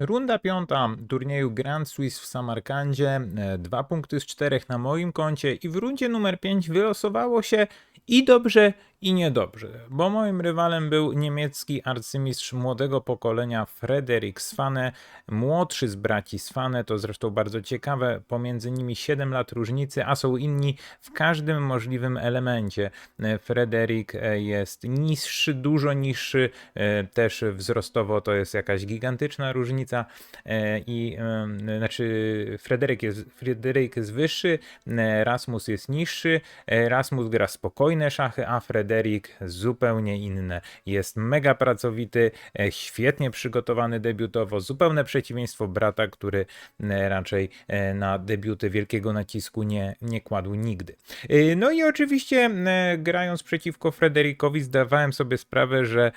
Runda piąta turnieju Grand Swiss w Samarkandzie. E, Dwa punkty z czterech na moim koncie i w rundzie numer 5 wylosowało się i dobrze, i niedobrze, bo moim rywalem był niemiecki arcymistrz młodego pokolenia Frederik Swane, młodszy z braci Swane, to zresztą bardzo ciekawe, pomiędzy nimi 7 lat różnicy, a są inni w każdym możliwym elemencie. E, Frederik e, jest niższy, dużo niższy, e, też wzrostowo to jest jakaś gigantyczna różnica i znaczy Frederik jest, Fryderyk jest wyższy, Rasmus jest niższy, Rasmus gra spokojne szachy, a Frederik zupełnie inne. Jest mega pracowity, e, świetnie przygotowany debiutowo, zupełne przeciwieństwo brata, który e, raczej e, na debiuty wielkiego nacisku nie, nie kładł nigdy. No i oczywiście grając przeciwko Frederikowi zdawałem sobie sprawę, że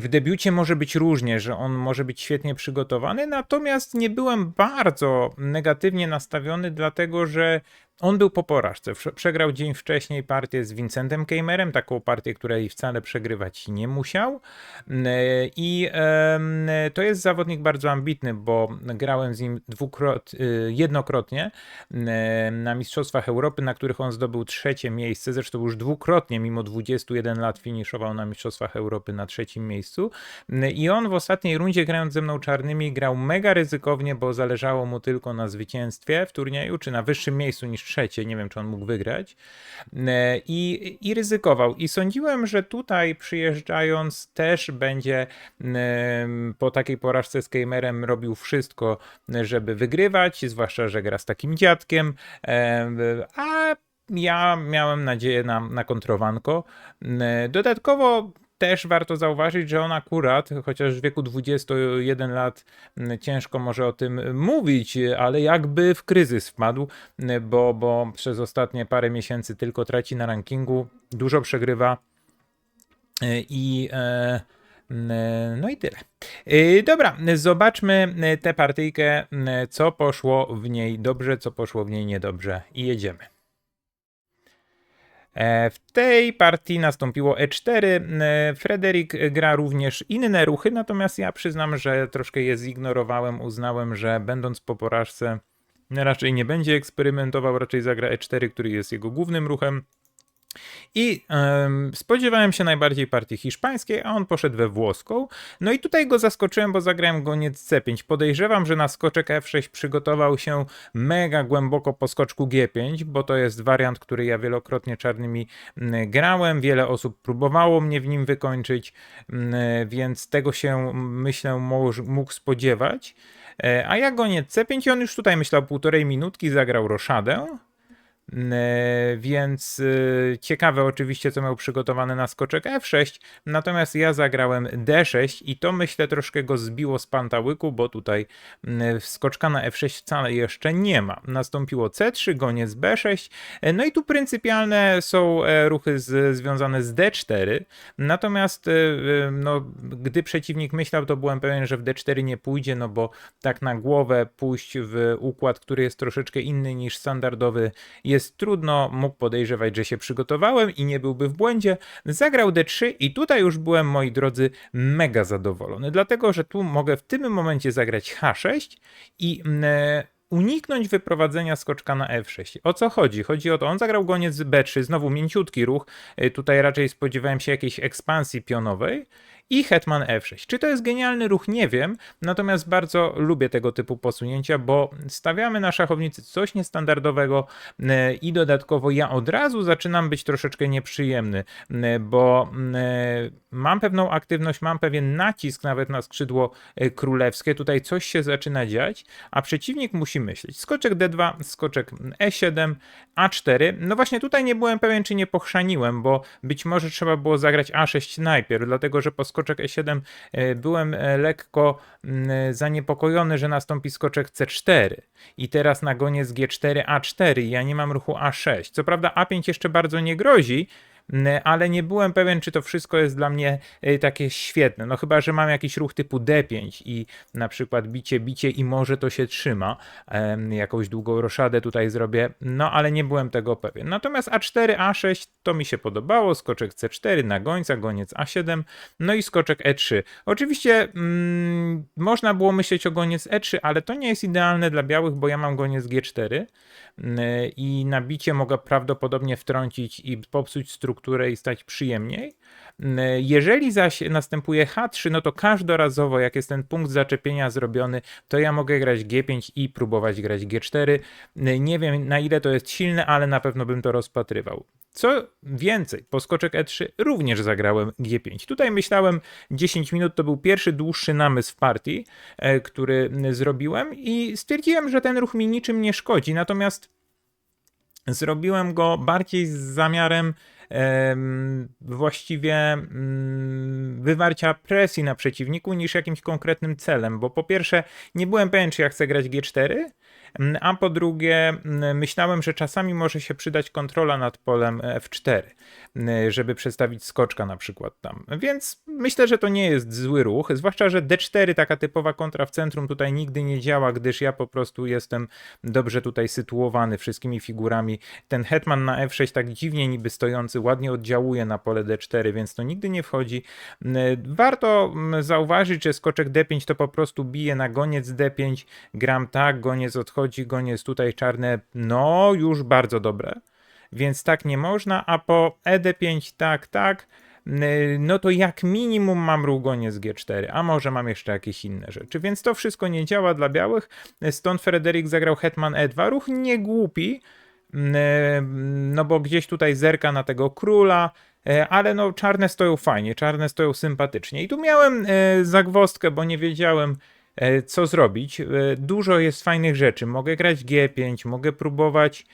W debiucie może być różnie, że on może być świetnie przygotowany, natomiast nie byłem bardzo negatywnie nastawiony, dlatego że on był po porażce. Prze- Przegrał dzień wcześniej partię z Vincentem Keimerem, taką partię, której wcale przegrywać nie musiał. Mm, e, I to jest zawodnik bardzo ambitny, bo grałem z nim y, jednokrotnie mm, na Mistrzostwach Europy, na których on zdobył trzecie miejsce. Zresztą już dwukrotnie, mimo 21 lat, finiszował na Mistrzostwach Europy na trzecim miejscu. Mm, I on w ostatniej rundzie, grając ze mną czarnymi, grał mega ryzykownie, bo zależało mu tylko na zwycięstwie w turnieju, czy na wyższym miejscu niż trzecie. Nie wiem, czy on mógł wygrać. Mm, I, i ryzykował. I sądziłem, że tutaj przyjeżdżając też będzie mm, po takiej porażce z Keimerem robił wszystko, żeby wygrywać, zwłaszcza, że gra z takim dziadkiem. Em, A ja miałem nadzieję na, na kontrowanko. Dodatkowo też warto zauważyć, że on akurat, chociaż w wieku 21 lat ciężko może o tym mówić, ale jakby w kryzys wpadł, bo, bo przez ostatnie parę miesięcy tylko traci na rankingu, dużo przegrywa e, i e, mm, no i tyle. E, Dobra, zobaczmy e, tę partyjkę, co poszło w niej dobrze, co poszło w niej niedobrze i jedziemy. E, W tej partii nastąpiło E4. E, Frederik gra również inne ruchy, natomiast ja przyznam, że troszkę je zignorowałem. Uznałem, że będąc po porażce raczej nie będzie eksperymentował, raczej zagra E4, który jest jego głównym ruchem. I em, spodziewałem się najbardziej partii hiszpańskiej, a on poszedł we włoską. No i tutaj go zaskoczyłem, bo zagrałem goniec C5. Podejrzewam, że na skoczek F6 przygotował się mega głęboko po skoczku G5, bo to jest wariant, który ja wielokrotnie czarnymi mm, grałem. Wiele osób próbowało mnie w nim wykończyć, mm, więc tego się myślę mógł spodziewać. E, A ja goniec C5 i on już tutaj myślał półtorej minutki, zagrał roszadę. E, Więc e, ciekawe oczywiście, co miał przygotowane na skoczek F6. Natomiast ja zagrałem D6 i to myślę troszkę go zbiło z pantałyku, bo tutaj skoczka na F6 wcale jeszcze nie ma. Nastąpiło C3, goniec B6. E, No i tu pryncypialne są ruchy z, związane z D4. Natomiast no, gdy przeciwnik myślał, to byłem pewien, że w D4 nie pójdzie, no bo tak na głowę pójść w układ, który jest troszeczkę inny niż standardowy jest trudno, mógł podejrzewać, że się przygotowałem i nie byłby w błędzie. Zagrał D3 i tutaj już byłem, moi drodzy, mega zadowolony, dlatego że tu mogę w tym momencie zagrać H6 i mm, e, uniknąć wyprowadzenia skoczka na F6. O co chodzi? Chodzi o to, on zagrał goniec B3, znowu mięciutki ruch, e, tutaj raczej spodziewałem się jakiejś ekspansji pionowej i hetman F6. Czy to jest genialny ruch? Nie wiem, natomiast bardzo lubię tego typu posunięcia, bo stawiamy na szachownicy coś niestandardowego e, i dodatkowo ja od razu zaczynam być troszeczkę nieprzyjemny, e, bo e, mam pewną aktywność, mam pewien nacisk nawet na skrzydło królewskie, tutaj coś się zaczyna dziać, a przeciwnik musi myśleć. Skoczek D2, skoczek E7, A4. No właśnie tutaj nie byłem pewien, czy nie pochrzaniłem, bo być może trzeba było zagrać A6 najpierw, dlatego że po skoczek E7 e, byłem e, lekko mm, zaniepokojony, że nastąpi skoczek C4 i teraz na goniec G4 A4 ja nie mam ruchu A6. Co prawda A5 jeszcze bardzo nie grozi, ale nie byłem pewien, czy to wszystko jest dla mnie y, takie świetne. No chyba, że mam jakiś ruch typu D5 i na przykład bicie, bicie i może to się trzyma. Jakąś długą roszadę tutaj zrobię, no ale nie byłem tego pewien. Natomiast A4, A6 to mi się podobało, skoczek C4 na gońca, goniec A7, no i skoczek E3. Oczywiście mm, można było myśleć o goniec E3, ale to nie jest idealne dla białych, bo ja mam goniec G4 mm, i na bicie mogę prawdopodobnie wtrącić i popsuć strukturę i stać przyjemniej. Jeżeli zaś następuje H3, no to każdorazowo, jak jest ten punkt zaczepienia zrobiony, to ja mogę grać G5 i próbować grać G4. Mm, Nie wiem na ile to jest silne, ale na pewno bym to rozpatrywał. Co więcej, po skoczek E3 również zagrałem G5. Tutaj myślałem 10 minut, to był pierwszy dłuższy namysł w partii, e, który zrobiłem i stwierdziłem, że ten ruch mi niczym nie szkodzi, natomiast zrobiłem go bardziej z zamiarem em, właściwie mm, wywarcia presji na przeciwniku niż jakimś konkretnym celem, bo po pierwsze nie byłem pewien, czy ja chcę grać G4, mm, a po drugie mm, myślałem, że czasami może się przydać kontrola nad polem F4, mm, żeby przestawić skoczka na przykład tam. Więc myślę, że to nie jest zły ruch, zwłaszcza, że D4, taka typowa kontra w centrum tutaj nigdy nie działa, gdyż ja po prostu jestem dobrze tutaj sytuowany wszystkimi figurami. Ten hetman na F6 tak dziwnie niby stojący ładnie oddziałuje na pole D4, więc to nigdy nie wchodzi. Mm, Warto mm, zauważyć, że skoczek D5 to po prostu bije na goniec D5, gram tak, goniec odchodzi, goniec tutaj czarne, no już bardzo dobre. Więc tak nie można, a po ED5 tak, tak, no to jak minimum mam ruch goniec G4, a może mam jeszcze jakieś inne rzeczy. Więc to wszystko nie działa dla białych. Stąd Frederick zagrał hetman E2, ruch nie głupi, no bo gdzieś tutaj zerka na tego króla, e, ale no czarne stoją fajnie, czarne stoją sympatycznie. I tu miałem e, zagwozdkę, bo nie wiedziałem co zrobić. E, Dużo jest fajnych rzeczy. Mogę grać G5, mogę próbować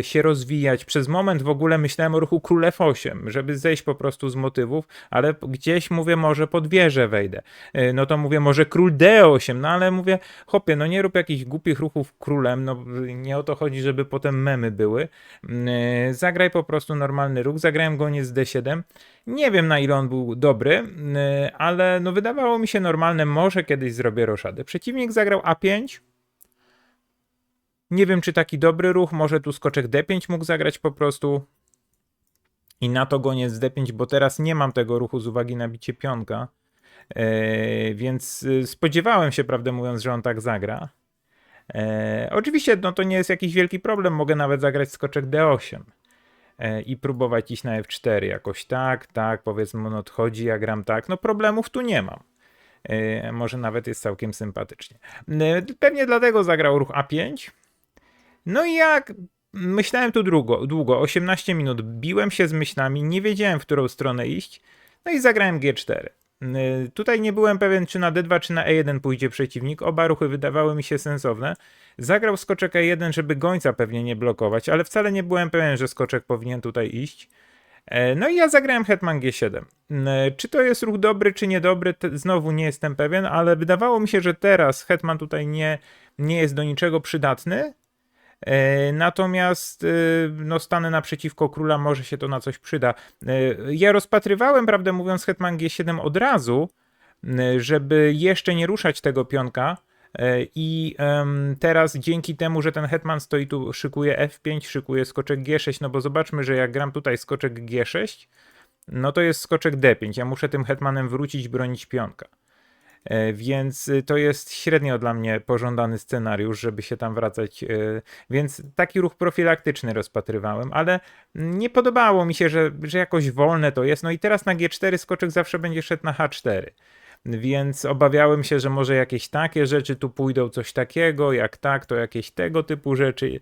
się rozwijać. Przez moment w ogóle myślałem o ruchu król F8, żeby zejść po prostu z motywów, ale gdzieś mówię, może pod wieżę wejdę. E, No to mówię, może król D8, no ale mówię, hopie, no nie rób jakichś głupich ruchów królem, no nie o to chodzi, żeby potem memy były. Mm, e, Zagraj po prostu normalny ruch, zagrałem goniec D7. Nie wiem na ile on był dobry, mm, ale no wydawało mi się normalne, może kiedyś zrobię roszadę. Przeciwnik zagrał A5, nie wiem, czy taki dobry ruch, może tu skoczek D5 mógł zagrać po prostu. I na to goniec D5, bo teraz nie mam tego ruchu z uwagi na bicie pionka. E, więc y, spodziewałem się, prawdę mówiąc, że on tak zagra. E, oczywiście, no to nie jest jakiś wielki problem. Mogę nawet zagrać skoczek D8 e, i próbować iść na F4 jakoś tak, tak, powiedzmy on odchodzi, ja gram tak. No problemów tu nie mam. E, może nawet jest całkiem sympatycznie. E, Pewnie dlatego zagrał ruch A5. No i jak myślałem tu długo, długo, 18 minut, biłem się z myślami, nie wiedziałem w którą stronę iść, no i zagrałem G4. Y, Tutaj nie byłem pewien, czy na D2, czy na E1 pójdzie przeciwnik. Oba ruchy wydawały mi się sensowne. Zagrał skoczek E1, żeby gońca pewnie nie blokować, ale wcale nie byłem pewien, że skoczek powinien tutaj iść. E, No i ja zagrałem Hetman G7. E, Czy to jest ruch dobry, czy niedobry, znowu nie jestem pewien, ale wydawało mi się, że teraz Hetman tutaj nie, nie jest do niczego przydatny. E, Natomiast e, no, stanę naprzeciwko króla, może się to na coś przyda. E, Ja rozpatrywałem, prawdę mówiąc, Hetman G7 od razu, żeby jeszcze nie ruszać tego pionka. I teraz dzięki temu, że ten hetman stoi tu, szykuje F5, szykuje skoczek G6, no bo zobaczmy, że jak gram tutaj skoczek G6, no to jest skoczek D5. Ja muszę tym hetmanem wrócić, bronić pionka. E, Więc y, to jest średnio dla mnie pożądany scenariusz, żeby się tam wracać. e, Więc taki ruch profilaktyczny rozpatrywałem, ale nie podobało mi się, że, że jakoś wolne to jest. No i teraz na G4 skoczek zawsze będzie szedł na H4. Więc obawiałem się, że może jakieś takie rzeczy tu pójdą, coś takiego, jak tak, to jakieś tego typu rzeczy.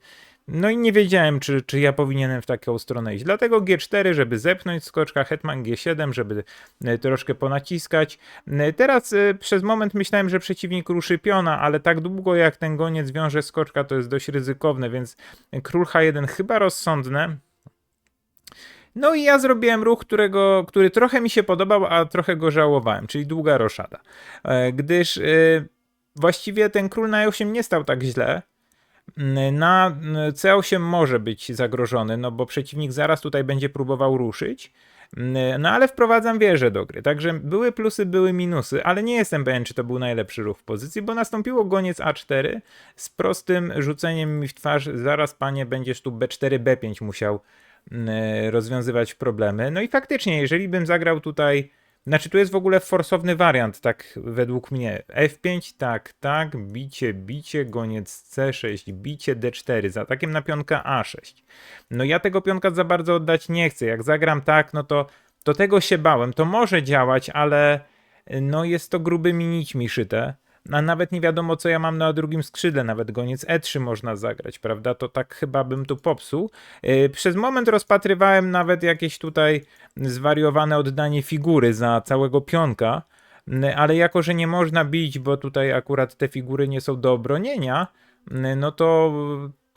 No i nie wiedziałem, czy, czy ja powinienem w taką stronę iść. Dlatego G4, żeby zepchnąć skoczka, Hetman G7, żeby e, troszkę ponaciskać. E, Teraz e, przez moment myślałem, że przeciwnik ruszy piona, ale tak długo jak ten goniec wiąże skoczka, to jest dość ryzykowne, więc król H1 chyba rozsądne. No i ja zrobiłem ruch, którego, który trochę mi się podobał, a trochę go żałowałem, czyli długa roszada. Gdyż właściwie ten król na E8 nie stał tak źle, Na mm, C8 może być zagrożony, no bo przeciwnik zaraz tutaj będzie próbował ruszyć. No ale wprowadzam wieżę do gry. Także były plusy, były minusy, ale nie jestem pewien, czy to był najlepszy ruch w pozycji, bo nastąpiło goniec A4 z prostym rzuceniem mi w twarz. Zaraz panie będziesz tu B4, B5 musiał mm, rozwiązywać problemy. No i faktycznie, jeżeli bym zagrał tutaj. Znaczy, tu jest w ogóle forsowny wariant, tak według mnie. F5, tak, tak, bicie, bicie, goniec C6, bicie D4, za atakiem na pionka A6. No ja tego pionka za bardzo oddać nie chcę. Jak zagram tak, no to, to tego się bałem. To może działać, ale no jest to grubymi nićmi szyte. A nawet nie wiadomo, co ja mam na drugim skrzydle. Nawet goniec E3 można zagrać, prawda? To tak chyba bym tu popsuł. Yy, Przez moment rozpatrywałem nawet jakieś tutaj zwariowane oddanie figury za całego pionka. Ale jako, że nie można bić, bo tutaj akurat te figury nie są do obronienia, no to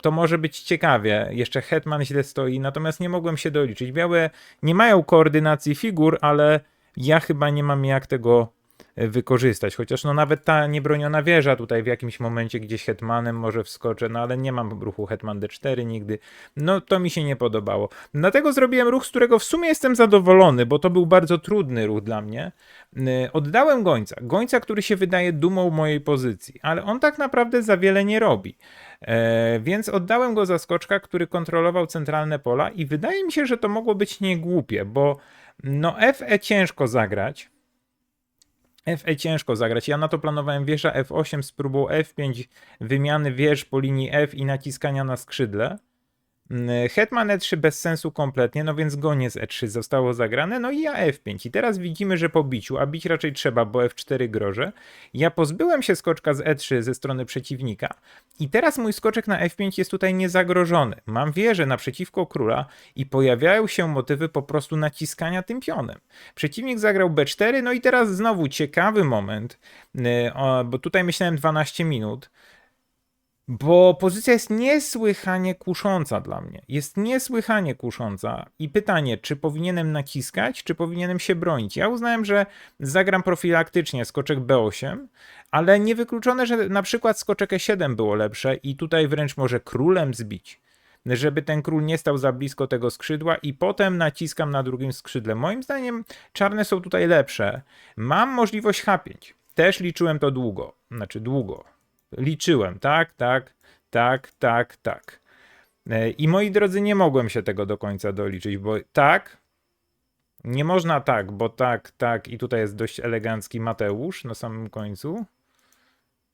to może być ciekawie. Jeszcze Hetman źle stoi, natomiast nie mogłem się doliczyć. Białe nie mają koordynacji figur, ale ja chyba nie mam jak tego wykorzystać. Chociaż no nawet ta niebroniona wieża tutaj w jakimś momencie gdzieś hetmanem może wskoczę, no ale nie mam ruchu hetman d4 nigdy. No to mi się nie podobało. Dlatego zrobiłem ruch, z którego w sumie jestem zadowolony, bo to był bardzo trudny ruch dla mnie. Yy, Oddałem gońca. Gońca, który się wydaje dumą mojej pozycji, ale on tak naprawdę za wiele nie robi. E, więc oddałem go za skoczka, który kontrolował centralne pola i wydaje mi się, że to mogło być niegłupie, bo no FE ciężko zagrać. FE ciężko zagrać. Ja na to planowałem wieża F8 z próbą F5 wymiany wież po linii F i naciskania na skrzydle. Mm, Hetman E3 bez sensu kompletnie, no więc goniec E3 zostało zagrane, no i ja F5. I teraz widzimy, że po biciu, a bić raczej trzeba, bo F4 groże, ja pozbyłem się skoczka z E3 ze strony przeciwnika i teraz mój skoczek na F5 jest tutaj niezagrożony. Mam wieżę naprzeciwko króla i pojawiają się motywy po prostu naciskania tym pionem. Przeciwnik zagrał B4, no i teraz znowu ciekawy moment, o, bo tutaj myślałem 12 minut, bo pozycja jest niesłychanie kusząca dla mnie. Jest niesłychanie kusząca. I pytanie, czy powinienem naciskać, czy powinienem się bronić? Ja uznałem, że zagram profilaktycznie skoczek B8, ale niewykluczone, że na przykład skoczek E7 było lepsze i tutaj wręcz może królem zbić. Żeby ten król nie stał za blisko tego skrzydła i potem naciskam na drugim skrzydle. Moim zdaniem czarne są tutaj lepsze. Mam możliwość H5. Też liczyłem to długo. Znaczy długo liczyłem, tak, tak, tak, tak, tak. E, I moi drodzy, nie mogłem się tego do końca doliczyć, bo tak, nie można tak, bo tak, tak, i tutaj jest dość elegancki Mateusz na samym końcu.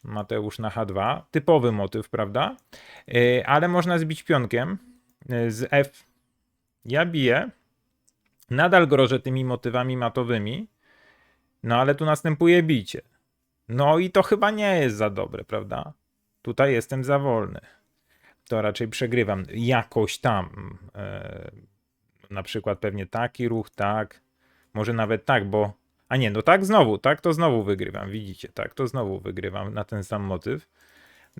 Mateusz na H2, typowy motyw, prawda? E, Ale można zbić pionkiem e, z F. Ja biję, nadal grożę tymi motywami matowymi, no ale tu następuje bicie. No i to chyba nie jest za dobre, prawda? Tutaj jestem za wolny. To raczej przegrywam jakoś tam. E, na przykład pewnie taki ruch, tak. Może nawet tak, bo. A nie, no tak znowu, tak to znowu wygrywam. Widzicie, tak to znowu wygrywam na ten sam motyw.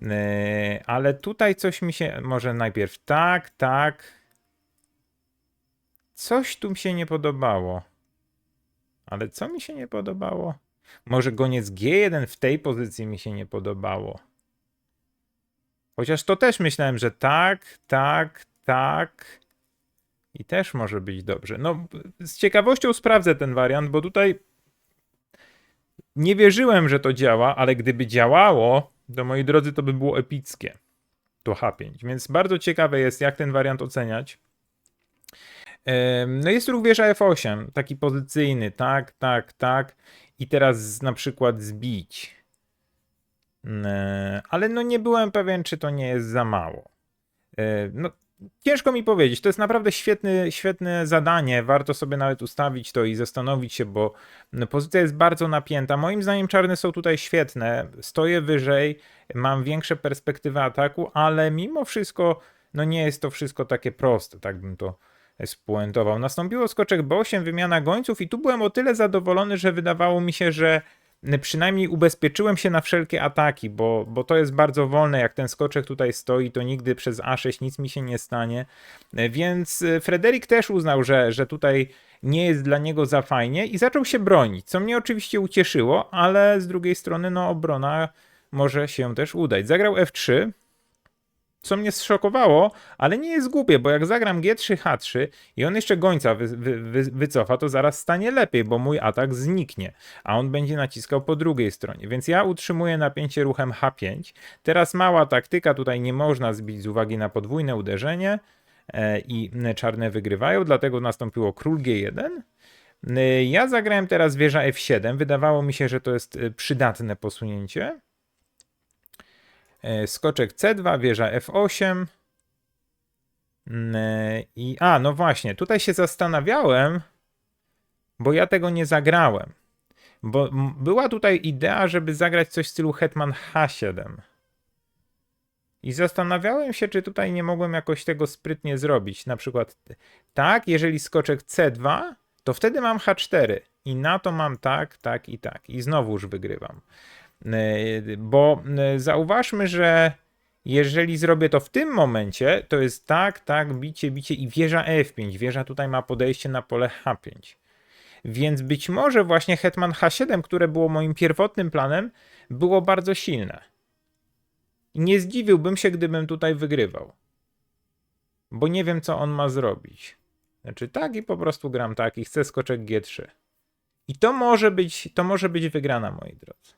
E, ale tutaj coś mi się. Może najpierw tak, tak. Coś tu mi się nie podobało. Ale co mi się nie podobało? Może goniec G1 w tej pozycji mi się nie podobało. Chociaż to też myślałem, że tak, tak, tak. I też może być dobrze. No, z ciekawością sprawdzę ten wariant, bo tutaj nie wierzyłem, że to działa, ale gdyby działało, to moi drodzy, to by było epickie. To H5. Więc bardzo ciekawe jest, jak ten wariant oceniać. No jest wieża F8, taki pozycyjny, tak, tak, tak. I teraz na przykład zbić. E, Ale no nie byłem pewien, czy to nie jest za mało. E, No, ciężko mi powiedzieć. To jest naprawdę świetny, świetne zadanie. Warto sobie nawet ustawić to i zastanowić się, bo no, pozycja jest bardzo napięta. Moim zdaniem czarne są tutaj świetne. Stoję wyżej, mam większe perspektywy ataku, ale mimo wszystko no nie jest to wszystko takie proste, tak bym to spuentował. Nastąpiło skoczek B8, wymiana gońców i tu byłem o tyle zadowolony, że wydawało mi się, że przynajmniej ubezpieczyłem się na wszelkie ataki, bo, bo to jest bardzo wolne. Jak ten skoczek tutaj stoi, to nigdy przez A6 nic mi się nie stanie. Więc e, Frederick też uznał, że, że tutaj nie jest dla niego za fajnie i zaczął się bronić, co mnie oczywiście ucieszyło, ale z drugiej strony no obrona może się też udać. Zagrał F3. Co mnie zszokowało, ale nie jest głupie, bo jak zagram G3, H3 i on jeszcze gońca wy, wy, wy, wycofa, to zaraz stanie lepiej, bo mój atak zniknie, a on będzie naciskał po drugiej stronie. Więc ja utrzymuję napięcie ruchem H5. Teraz mała taktyka, tutaj nie można zbić z uwagi na podwójne uderzenie e, i czarne wygrywają, dlatego nastąpiło król G1. E, Ja zagrałem teraz wieża F7. Wydawało mi się, że to jest e, przydatne posunięcie. E, Skoczek C2, wieża F8. Mm, e, I a, no właśnie, tutaj się zastanawiałem, bo ja tego nie zagrałem. Bo była tutaj idea, żeby zagrać coś w stylu Hetman H7. I zastanawiałem się, czy tutaj nie mogłem jakoś tego sprytnie zrobić. Na przykład tak, jeżeli skoczek C2, to wtedy mam H4. I na to mam tak, tak i tak. I znowuż wygrywam. Bo yy, zauważmy, że jeżeli zrobię to w tym momencie, to jest tak, tak, bicie, bicie i wieża F5. Wieża tutaj ma podejście na pole H5. Więc być może właśnie Hetman H7, które było moim pierwotnym planem, było bardzo silne. Nie zdziwiłbym się, gdybym tutaj wygrywał. Bo nie wiem, co on ma zrobić. Znaczy tak i po prostu gram tak i chcę skoczek G3. I to może być, to może być wygrana, moi drodzy.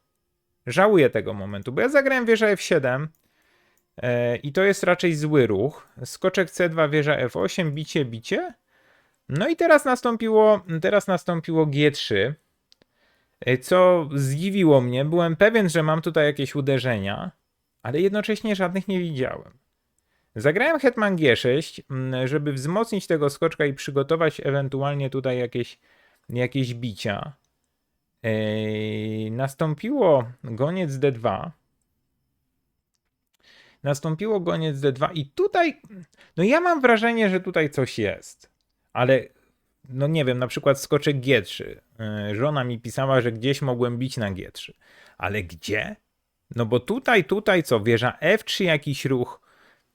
Żałuję tego momentu, bo ja zagrałem wieżę F7 e, i to jest raczej zły ruch. Skoczek C2, wieża F8, bicie, bicie. No i teraz nastąpiło, teraz nastąpiło G3, e, co zdziwiło mnie. Byłem pewien, że mam tutaj jakieś uderzenia, ale jednocześnie żadnych nie widziałem. Zagrałem hetman G6, mm, żeby wzmocnić tego skoczka i przygotować ewentualnie tutaj jakieś, jakieś bicia. Nastąpiło goniec D2. Nastąpiło goniec D2 i tutaj, no ja mam wrażenie, że tutaj coś jest. Ale, no nie wiem, na przykład skoczek G3. Yy, Żona mi pisała, że gdzieś mogłem bić na G3. Ale gdzie? No bo tutaj, tutaj co, wieża F3 jakiś ruch.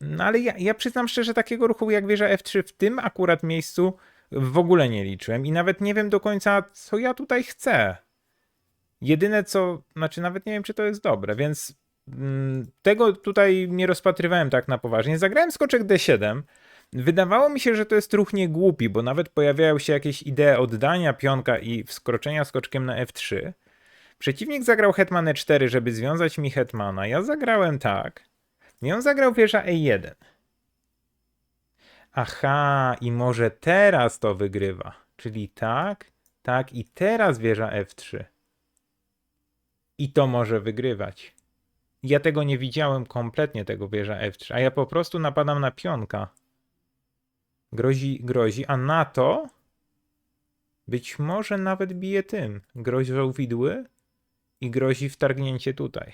No ale ja, ja przyznam szczerze, takiego ruchu jak wieża F3 w tym akurat miejscu w ogóle nie liczyłem i nawet nie wiem do końca, co ja tutaj chcę. Jedyne co, znaczy nawet nie wiem, czy to jest dobre, więc mm, tego tutaj nie rozpatrywałem tak na poważnie. Zagrałem skoczek D7. Wydawało mi się, że to jest ruch niegłupi, bo nawet pojawiają się jakieś idee oddania pionka i wskroczenia skoczkiem na F3. Przeciwnik zagrał hetman E4, żeby związać mi hetmana. Ja zagrałem tak. I on zagrał wieża E1. Aha, i może teraz to wygrywa. Czyli tak, tak i teraz wieża F3. I to może wygrywać. Ja tego nie widziałem kompletnie, tego wieża F3, a ja po prostu napadam na pionka. Grozi, grozi, a na to być może nawet bije tym. Grozią widły i grozi wtargnięcie tutaj.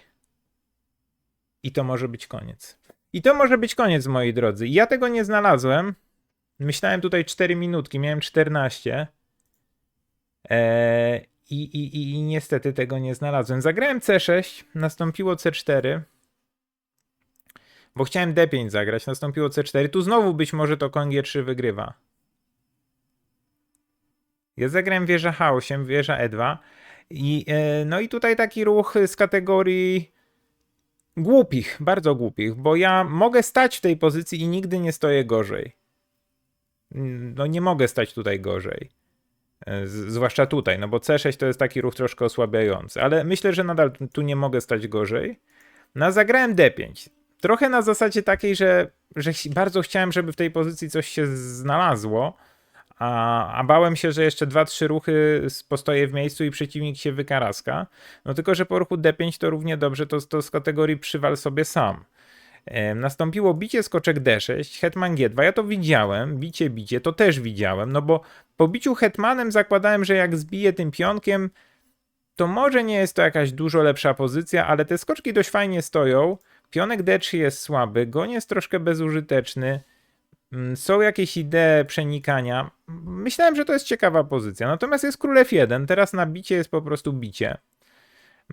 I to może być koniec. I to może być koniec, moi drodzy. Ja tego nie znalazłem. Myślałem tutaj 4 minutki, miałem 14. Eee, i, i, i, niestety tego nie znalazłem. Zagrałem C6, nastąpiło C4. Bo chciałem D5 zagrać, nastąpiło C4. Tu znowu być może to koń G3 wygrywa. Ja zagrałem wieża H8, wieża E2. I, e, no i tutaj taki ruch z kategorii głupich, bardzo głupich, bo ja mogę stać w tej pozycji i nigdy nie stoję gorzej. No nie mogę stać tutaj gorzej. E, Zwłaszcza tutaj, no bo C6 to jest taki ruch troszkę osłabiający, ale myślę, że nadal tu nie mogę stać gorzej. No zagrałem D5. Trochę na zasadzie takiej, że, że bardzo chciałem, żeby w tej pozycji coś się znalazło, a, a bałem się, że jeszcze 2-3 ruchy postoję w miejscu i przeciwnik się wykaraska. No tylko, że po ruchu D5 to równie dobrze to, to z kategorii przywal sobie sam. Nastąpiło bicie skoczek D6, hetman G2. Ja to widziałem, bicie, bicie, to też widziałem, no bo po biciu hetmanem zakładałem, że jak zbiję tym pionkiem, to może nie jest to jakaś dużo lepsza pozycja, ale te skoczki dość fajnie stoją. Pionek D3 jest słaby, goń jest troszkę bezużyteczny. Mm, Są jakieś idee przenikania. Myślałem, że to jest ciekawa pozycja. Natomiast jest król F1, teraz na bicie jest po prostu bicie.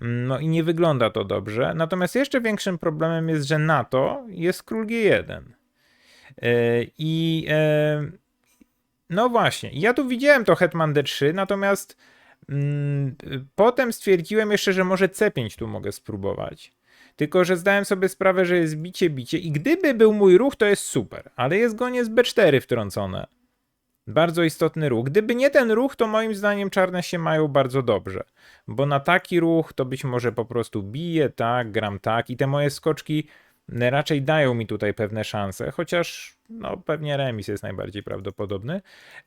No i nie wygląda to dobrze. Natomiast jeszcze większym problemem jest, że na to jest król G1. Yy, I yy, no właśnie, ja tu widziałem to hetman D3, natomiast mm, potem stwierdziłem jeszcze, że może C5 tu mogę spróbować. Tylko, że zdałem sobie sprawę, że jest bicie, bicie i gdyby był mój ruch, to jest super, ale jest goniec B4 wtrącone. Bardzo istotny ruch. Gdyby nie ten ruch, to moim zdaniem czarne się mają bardzo dobrze. Bo na taki ruch to być może po prostu biję tak, gram tak i te moje skoczki raczej dają mi tutaj pewne szanse, chociaż no, pewnie remis jest najbardziej prawdopodobny.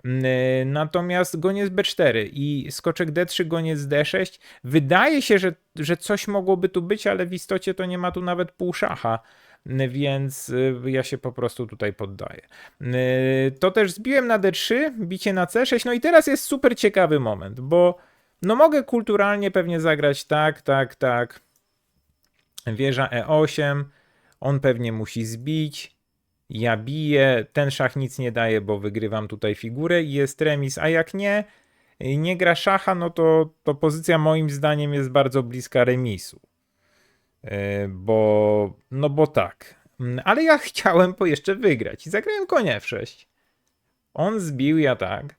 Mm, Natomiast goniec B4 i skoczek D3, goniec D6 wydaje się, że, że coś mogłoby tu być, ale w istocie to nie ma tu nawet pół szacha więc y, ja się po prostu tutaj poddaję. Y, To też zbiłem na D3, bicie na C6, no i teraz jest super ciekawy moment, bo no mogę kulturalnie pewnie zagrać tak, tak, tak. Wieża E8, on pewnie musi zbić. Ja biję, ten szach nic nie daje, bo wygrywam tutaj figurę i jest remis, a jak nie, nie gra szacha, no to, to pozycja moim zdaniem jest bardzo bliska remisu. E, bo, no bo tak. Mm, Ale ja chciałem po jeszcze wygrać i zagrałem konia F6. On zbił, ja tak.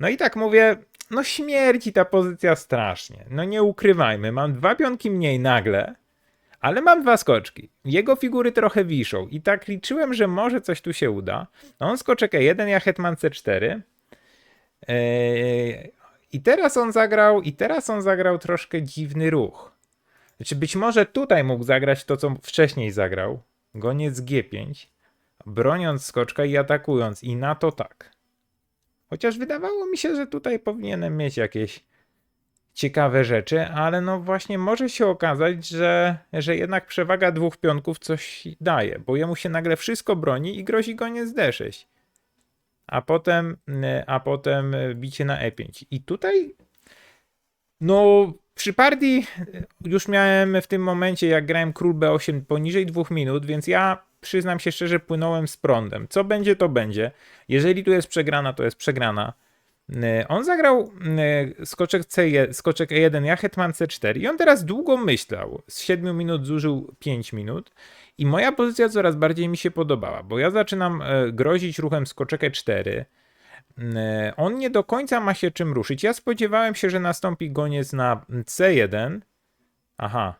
No i tak mówię, no śmierci ta pozycja strasznie. No nie ukrywajmy, mam dwa pionki mniej nagle, ale mam dwa skoczki. Jego figury trochę wiszą i tak liczyłem, że może coś tu się uda. No on skoczek E1, ja hetman C4. Eee, I teraz on zagrał, i teraz on zagrał troszkę dziwny ruch. Znaczy być może tutaj mógł zagrać to, co wcześniej zagrał. Goniec G5, broniąc skoczka i atakując. I na to tak. Chociaż wydawało mi się, że tutaj powinienem mieć jakieś ciekawe rzeczy, ale no właśnie może się okazać, że, że jednak przewaga dwóch pionków coś daje, bo jemu się nagle wszystko broni i grozi goniec D6. A potem, a potem bicie na E5. I tutaj no, przy partii już miałem w tym momencie, jak grałem król B8 poniżej dwóch minut, więc ja przyznam się szczerze, płynąłem z prądem. Co będzie, to będzie. Jeżeli tu jest przegrana, to jest przegrana. Yy, On zagrał yy, skoczek, C, skoczek E1, ja hetman C4 i on teraz długo myślał. Z 7 minut zużył 5 minut i moja pozycja coraz bardziej mi się podobała, bo ja zaczynam grozić ruchem skoczek E4, E, on nie do końca ma się czym ruszyć. Ja spodziewałem się, że nastąpi goniec na C1. Aha.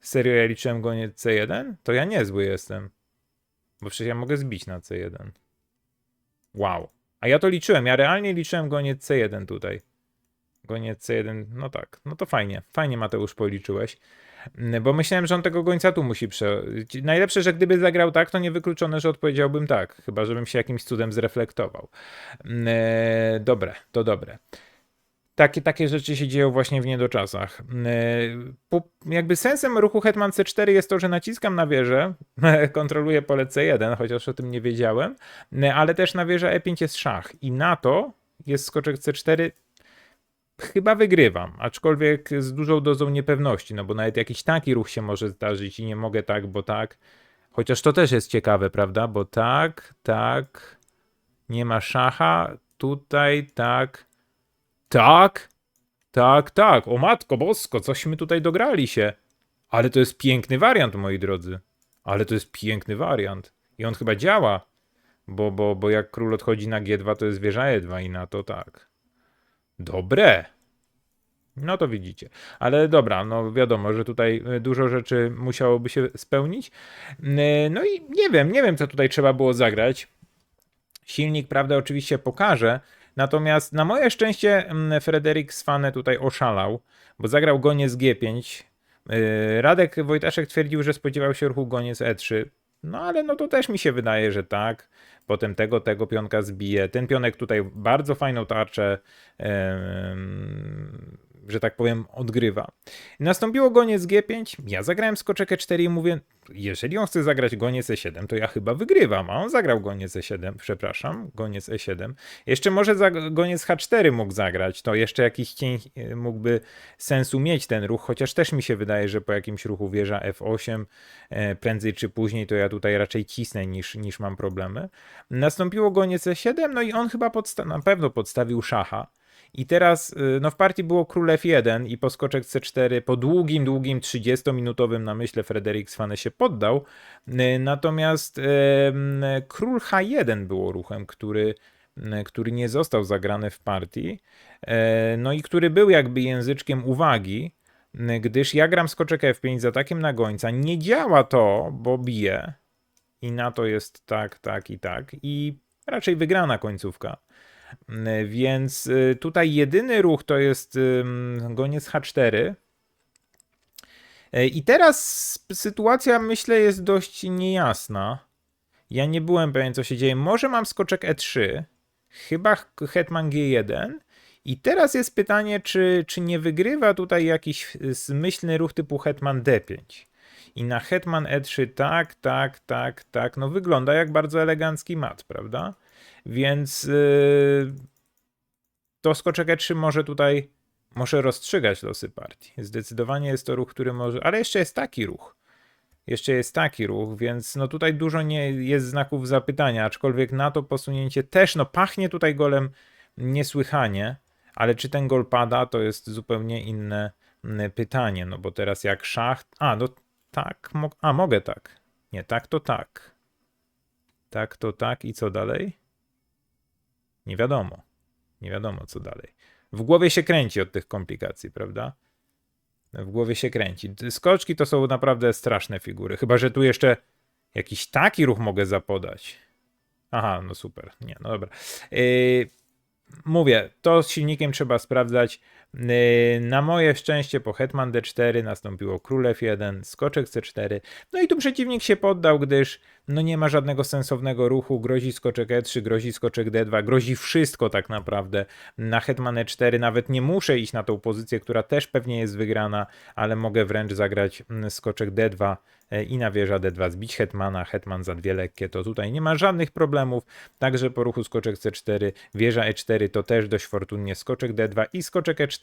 Serio ja liczyłem goniec C1? To ja niezły jestem. Bo przecież ja mogę zbić na C1. Wow. A ja to liczyłem. Ja realnie liczyłem goniec C1 tutaj. Goniec C1. No tak. No to fajnie. Fajnie Mateusz policzyłeś. Mm, Bo myślałem, że on tego gońca tu musi prze... Najlepsze, że gdyby zagrał tak, to niewykluczone, że odpowiedziałbym tak. Chyba, żebym się jakimś cudem zreflektował. Mm, e, Dobre, to dobre. Takie, takie rzeczy się dzieją właśnie w niedoczasach. Mm, e, Po, jakby sensem ruchu Hetman C4 jest to, że naciskam na wieżę, kontroluję pole C1, chociaż o tym nie wiedziałem, ale też na wieżę E5 jest szach i na to jest skoczek C4 chyba wygrywam, aczkolwiek z dużą dozą niepewności, no bo nawet jakiś taki ruch się może zdarzyć i nie mogę tak, bo tak. Chociaż to też jest ciekawe, prawda? Bo tak, tak, nie ma szacha, tutaj tak, tak, tak, tak. O matko bosko, cośmy tutaj dograli się. Ale to jest piękny wariant, moi drodzy. Ale to jest piękny wariant. I on chyba działa, bo, bo, bo jak król odchodzi na G2, to jest wieża E2 i na to tak. Dobre. No to widzicie. Ale dobra, no wiadomo, że tutaj y, dużo rzeczy musiałoby się spełnić. Yy, No i nie wiem, nie wiem, co tutaj trzeba było zagrać. Silnik, prawda, oczywiście pokaże. Natomiast na moje szczęście mm, Frederick Swane tutaj oszalał, bo zagrał goniec G5. Yy, Radek Wojtaszek twierdził, że spodziewał się ruchu goniec E3. No ale no to też mi się wydaje, że tak. Potem tego, tego pionka zbije. Ten pionek tutaj bardzo fajną tarczę, em, że tak powiem, odgrywa. Nastąpiło goniec G5. Ja zagrałem skoczek E4 i mówię, jeżeli on chce zagrać goniec E7, to ja chyba wygrywam. A on zagrał goniec E7, przepraszam, goniec E7. Jeszcze może za goniec H4 mógł zagrać. To jeszcze jakiś cień e, mógłby sensu mieć ten ruch, chociaż też mi się wydaje, że po jakimś ruchu wieża F8 e, prędzej czy później to ja tutaj raczej cisnę niż, niż mam problemy. Nastąpiło goniec E7, no i on chyba podsta- na pewno podstawił szacha. I teraz y, no w partii było król F1 i po skoczek C4 po długim, długim 30-minutowym namyśle Frederick Swane się poddał. Y, Natomiast em, król H1 było ruchem, który, który nie został zagrany w partii. E, No i który był jakby języczkiem uwagi. gdyż ja gram skoczek F5 z atakiem na gońca. Nie działa to, bo bije. I na to jest tak, tak i tak. I raczej wygrana końcówka. Więc y, tutaj jedyny ruch to jest goniec H4. E, I teraz sytuacja, myślę, jest dość niejasna. Ja nie byłem pewien, co się dzieje. Może mam skoczek E3, chyba ch- hetman G1. I teraz jest pytanie, czy, czy nie wygrywa tutaj jakiś y, zmyślny ruch typu hetman D5. I na hetman E3 tak, tak, tak, tak. No wygląda jak bardzo elegancki mat, prawda? Więc yy, to skoczek E3 może tutaj może rozstrzygać losy partii. Zdecydowanie jest to ruch, który może. Ale jeszcze jest taki ruch. Jeszcze jest taki ruch, więc no tutaj dużo nie jest znaków zapytania, aczkolwiek na to posunięcie też, no pachnie tutaj golem niesłychanie, ale czy ten gol pada, to jest zupełnie inne mm, pytanie, no bo teraz jak szach, a no tak, mo... a mogę tak, nie, tak to tak, tak to tak i co dalej? Nie wiadomo, nie wiadomo co dalej. W głowie się kręci od tych komplikacji, prawda? W głowie się kręci. Skoczki to są naprawdę straszne figury. Chyba, że tu jeszcze jakiś taki ruch mogę zapodać. Aha, no super. Nie, no dobra. Yy, mówię, to z silnikiem trzeba sprawdzać. Yy, na moje szczęście po Hetman D4 nastąpiło król F1, skoczek C4. No i tu przeciwnik się poddał, gdyż no nie ma żadnego sensownego ruchu. Grozi skoczek E3, grozi skoczek D2, grozi wszystko tak naprawdę. Na Hetman E4 nawet nie muszę iść na tą pozycję, która też pewnie jest wygrana, ale mogę wręcz zagrać mm, skoczek D2 e, i na wieża D2 zbić hetmana, hetman za dwie lekkie, to tutaj nie ma żadnych problemów. Także po ruchu skoczek C4, wieża E4 to też dość fortunnie skoczek D2 i skoczek E4.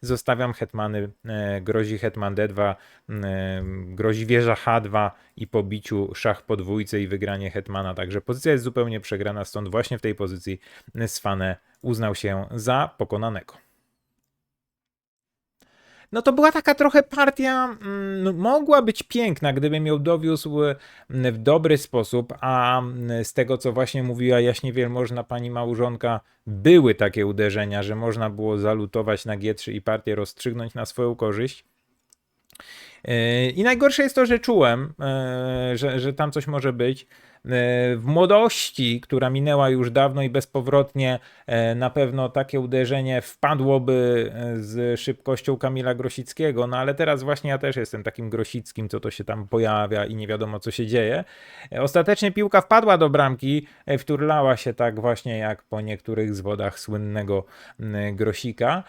Zostawiam hetmany, e, grozi hetman D2, e, grozi wieża H2 i po biciu szach po dwójce i wygranie hetmana. Także pozycja jest zupełnie przegrana, stąd właśnie w tej pozycji Swane uznał się za pokonanego. No to była taka trochę partia, mm, no, mogła być piękna, gdybym ją dowiózł mm, w dobry sposób, a mm, z tego co właśnie mówiła jaśnie wielmożna pani małżonka, były takie uderzenia, że można było zalutować na G3 i partię rozstrzygnąć na swoją korzyść. Yy, I najgorsze jest to, że czułem, yy, że, że tam coś może być. Yy, W młodości, która minęła już dawno i bezpowrotnie, na pewno takie uderzenie wpadłoby z szybkością Kamila Grosickiego, no ale teraz właśnie ja też jestem takim Grosickim, co to się tam pojawia i nie wiadomo co się dzieje. Ostatecznie piłka wpadła do bramki, wturlała się tak właśnie jak po niektórych zwodach słynnego Grosika.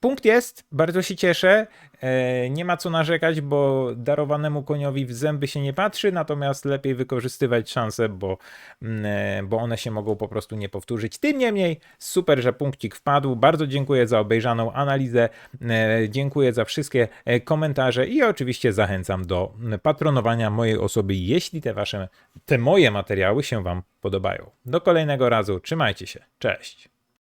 Punkt jest, bardzo się cieszę. E, nie ma co narzekać, bo darowanemu koniowi w zęby się nie patrzy, natomiast lepiej wykorzystywać szanse, bo, mm, e, bo one się mogą po prostu nie powtórzyć. Tym niemniej, super, że punkcik wpadł. Bardzo dziękuję za obejrzaną analizę. E, dziękuję za wszystkie komentarze i oczywiście zachęcam do patronowania mojej osoby, jeśli te wasze, te moje materiały się Wam podobają. Do kolejnego razu, trzymajcie się. Cześć.